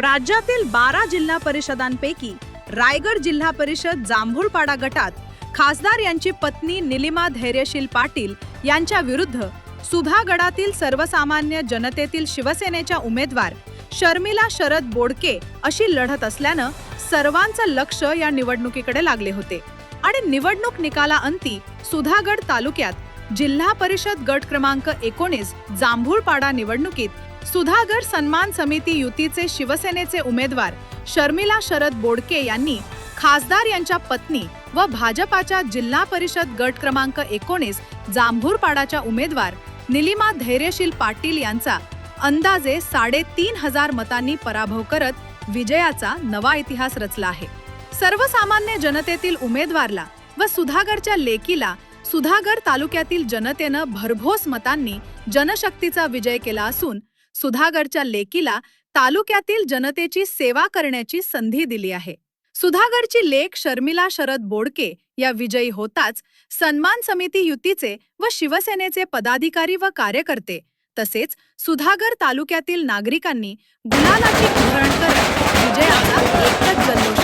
राज्यातील बारा जिल्हा परिषदांपैकी रायगड जिल्हा परिषद जांभूळपाडा गटात खासदार यांची पत्नी निलिमा धैर्यशील पाटील यांच्या विरुद्ध सुधागडातील सर्वसामान्य जनतेतील शिवसेनेच्या उमेदवार शर्मिला शरद बोडके अशी लढत असल्यानं सर्वांचं लक्ष या निवडणुकीकडे लागले होते. आणि निवडणूक निकालाअंती सुधागड तालुक्यात जिल्हा परिषद गट क्रमांक एकोणीस जांभूळपाडा निवडणुकीत सुधागर सन्मान समिती युतीचे शिवसेनेचे उमेदवार शर्मिला शरद बोडके यांनी खासदार यांच्या पत्नी व भाजपाच्या जिल्हा परिषद गट क्रमांक एकोणीस जांभूरपाडाच्या उमेदवार निलिमा धैर्यशील पाटील यांचा अंदाजे साडेतीन हजार मतांनी पराभव करत विजयाचा नवा इतिहास रचला आहे. सर्वसामान्य जनतेतील उमेदवारला व सुधागरच्या लेकीला सुधागर तालुक्यातील जनतेनं भरघोस मतांनी जनशक्तीचा विजय केला असून सुधागडच्या लेकीला तालुक्यातील जनतेची सेवा करण्याची संधी दिली आहे. सुधागडची लेख शर्मिला शरद बोडके या विजयी होताच सन्मान समिती युतीचे व शिवसेनेचे पदाधिकारी व कार्यकर्ते तसेच सुधागर तालुक्यातील नागरिकांनी गुलालाची उधळण करत विजयाचा एकच जल्लोष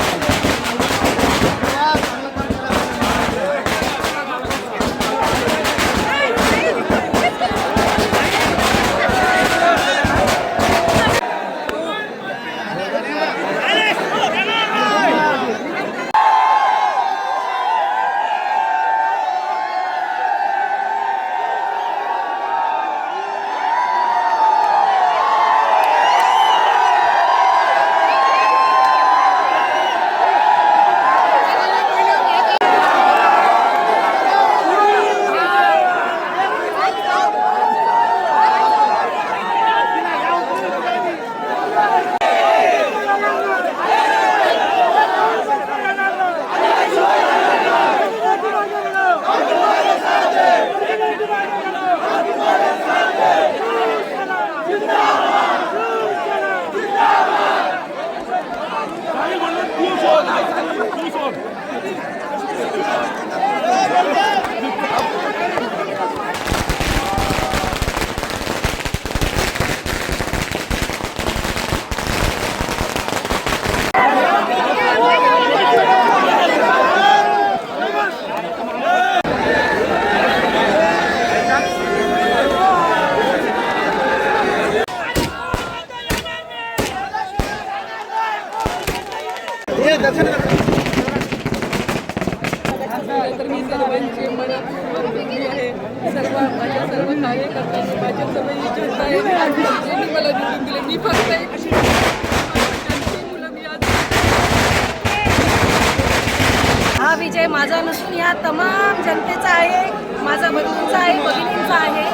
तर मी सर्वांची मनात ऋणी आहे सर्व माझ्या सर्व कार्यकर्त्यांनी माझ्या सर्व इच्छा आहे ज्यांनी मला निवडून दिले मी फक्त एक मुलं मी आज हा विजय माझा नसून या तमाम जनतेचा आहे माझा बंधूंचा आहे भगिनींचा आहे.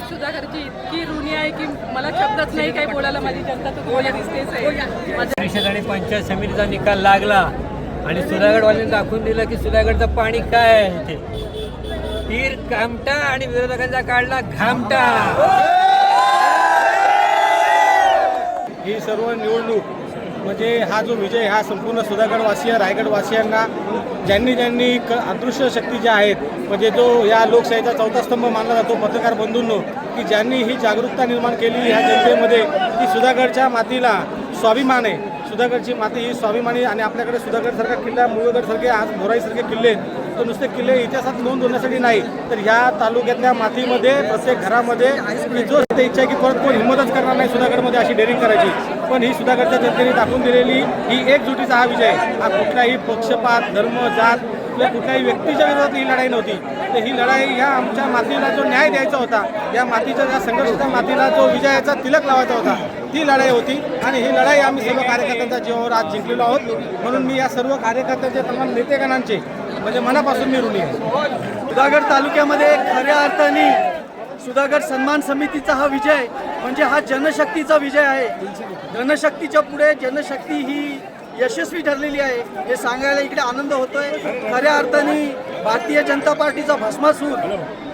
मी प्रत्येक सुधाकरची इतकी ऋणी आहे की मला शब्दच नाही काही बोलायला माझी जनता तर तुम्हाला दिसतेच आहे. परिषद आणि पंचायत समितीचा निकाल लागला आणि सुधागडवाल्यांनी दाखवून दिलं की सुधागडचं पाणी काय आहे इथे? तीर कामटा आणि विरोधकांचा काढला घामटा. ही सर्व निवडणूक म्हणजे हा जो विजय हा संपूर्ण सुधागडवासीय रायगडवासियांना ज्यांनी ज्यांनी क अदृश्य शक्ती ज्या आहेत म्हणजे जो या लोकशाहीचा चौथा स्तंभ मानला जातो पत्रकार बंधूंनो की ज्यांनी ही जागरूकता निर्माण केली ह्या जनतेमध्ये की सुधागडच्या मातीला स्वाभिमान आहे सुधागडची माती ही स्वाभिमानी आणि आपल्याकडे सुधागडसारखा किल्ला मुळगडसारखे आज भोराईसारखे किल्ले आहेत. तर नुसते किल्ले इतिहासात नोंद होण्यासाठी नाही. तर ह्या तालुक्यातल्या मातीमध्ये प्रत्येक घरामध्ये जो इच्छा आहे की परत कोण हिंमतच करणार नाही सुधागडमध्ये अशी डेअरिंग करायची. पण ही सुधागडच्या जनतेने दाखवून दिलेली ही एकजुटीचा हा विजय हा कुठलाही पक्षपात धर्म जात किंवा कुठल्याही व्यक्तीच्या विरोधात ही लढाई नव्हती. तर ही लढाई ह्या आमच्या मातीला जो न्याय द्यायचा होता या मातीच्या ज्या संघर्षाच्या मातीला जो विजयाचा तिलक लावायचा होता ती लढाई होती. आणि ही लढाई आम्ही सर्व कार्यकर्त्यांच्या जीवावर आज जिंकलेलो आहोत. म्हणून मी या सर्व कार्यकर्त्यांचे तमाम नेतेगणांचे म्हणजे मनापासून मी ऋणी आहे. सुधागड तालुक्यामध्ये खऱ्या अर्थाने सुधागड सन्मान समितीचा हा विजय म्हणजे हा जनशक्तीचा विजय आहे. जनशक्तीच्या पुढे जनशक्ती ही यशस्वी ठरलेली आहे. हे सांगायला इकडे आनंद होतोय. खऱ्या अर्थाने भारतीय जनता पार्टीचा भस्मासूर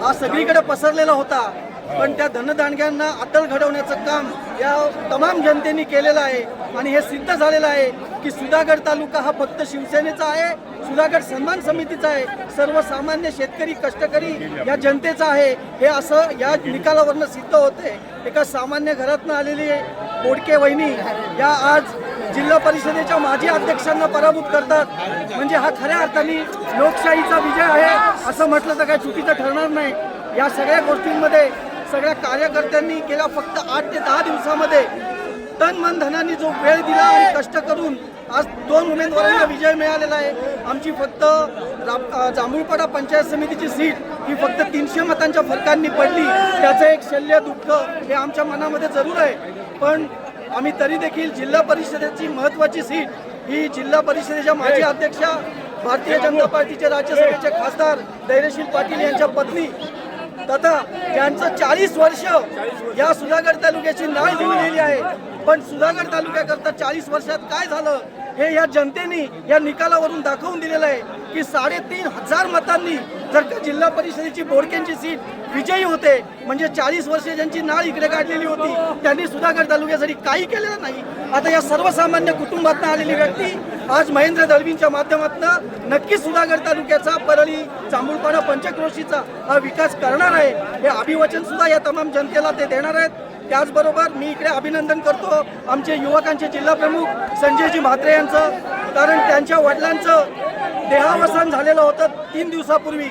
हा सगळीकडे पसरलेला होता. पण त्या धनदानग्यांना अटल घडवण्याचं काम या तमाम जनतेने केलेलं आहे. आणि हे सिद्ध झालेलं आहे की सुधागड तालुका हा फक्त शिवसेनेचा आहे सुधागड सन्मान समितीचा आहे. सर्वसामान्य शेतकरी कष्टकरी या जनतेचा आहे. हे असं या निकालावरनं सिद्ध होते. एका सामान्य घरातनं आलेली बोडके वहिनी. या आज जिल्हा परिषदेच्या माजी अध्यक्षांना पराभूत करतात. म्हणजे हा खऱ्या अर्थाने लोकशाहीचा विजय आहे असं म्हटलं तर काय चुकीचं ठरणार नाही. या सगळ्या गोष्टींमध्ये सगळ्या कार्यकर्त्यांनी गेल्या फक्त आठ ते दहा दिवसामध्ये तन मन धनाने जो वेळ दिला आणि कष्ट करून आज दोन उमेदवारांना विजय मिळालेला आहे. आमची फक्त जांभूळपाडा पंचायत समितीची सीट ही फक्त तीनशे मतांच्या फरकांनी पडली. त्याचं एक शल्य दुःख हे आमच्या मनामध्ये जरूर आहे. पण आम्ही तरी देखील जिल्हा परिषदेची महत्त्वाची सीट ही जिल्हा परिषदेच्या माजी अध्यक्षा भारतीय जनता पार्टीचे राज्यसभेचे खासदार धैर्यशील पाटील यांच्या पत्नी तथा त्यांचं चाळीस वर्ष या सुधागड तालुक्याची नाळ लिहिलेली आहे. पण सुधागड तालुक्याकरता चाळीस वर्षात काय झालं हे या जनतेने या निकालावरून दाखवून दिलेलं आहे की साडेतीन हजार मतांनी जर का जिल्हा परिषदेची बोडक्यांची सीट विजयी होते म्हणजे चाळीस वर्ष ज्यांची नाळ इकडे काढलेली होती त्यांनी सुधागड तालुक्यासाठी काही केलेलं नाही. आता या सर्वसामान्य कुटुंबातनं आलेली व्यक्ती आज महेंद्र दळवींच्या माध्यमातून नक्कीच सुधागड तालुक्याचा परळी जांभूळपाडा पंचक्रोशीचा हा विकास करणार आहे. हे अभिवचन सुद्धा या तमाम जनतेला ते देणार आहेत. त्याचबरोबर मी इकडे अभिनंदन करतो आमचे युवकांचे जिल्हा प्रमुख संजयजी म्हात्रे यांचं कारण त्यांच्या वडिलांचं देहावसान झालेलं होतं तीन दिवसापूर्वी.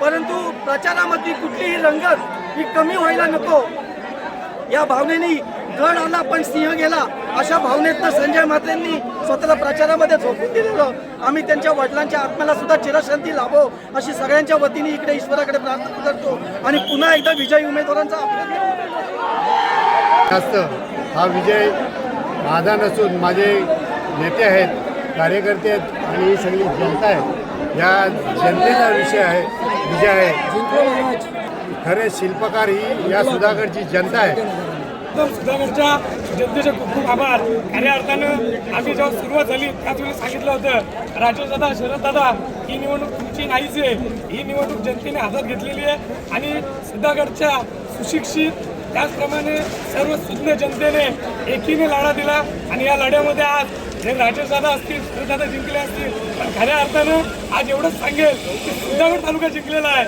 परंतु प्रचारामध्ये कुठलीही रंगत ही कमी व्हायला नको. या भावनेनी गड आला पण सिंह गेला अशा भावनेतनं संजय म्हात्रेंनी स्वतःला प्रचारामध्ये झोपून दिलेलं. आम्ही त्यांच्या वडिलांच्या आत्म्याला सुद्धा चिरशांती लाभो अशी सगळ्यांच्या वतीने इकडे ईश्वराकडे प्रार्थना करतो. आणि पुन्हा एकदा विजयी उमेदवारांचा अभिनंदन जास्त हा विजय माझा नसून माझे नेते आहेत कार्यकर्ते आहेत आणि ही सगळी जनता आहे. या जनतेचा विषय आहे. विजय आहे. खरे शिल्पकार ही या सुधागडची जनता आहे. एकदम सुधागडच्या जनतेचे खूप खूप आभार. खऱ्या अर्थानं आम्ही जेव्हा सुरुवात झाली त्याच वेळी सांगितलं होतं राजेशदादा शरददादा ही निवडणूक तुमची नाहीच आहे. ही निवडणूक जनतेने हातात घेतलेली आहे आणि सुधागडच्या सुशिक्षित त्याचप्रमाणे सर्व सुज्ञ जनतेने एकीने लढा दिला आणि या लढ्यामध्ये आज हे राजेशदादा असतील शरददादा जिंकले असतील पण खऱ्या अर्थानं आज एवढंच सांगेल की सुधागड तालुका जिंकलेला आहे.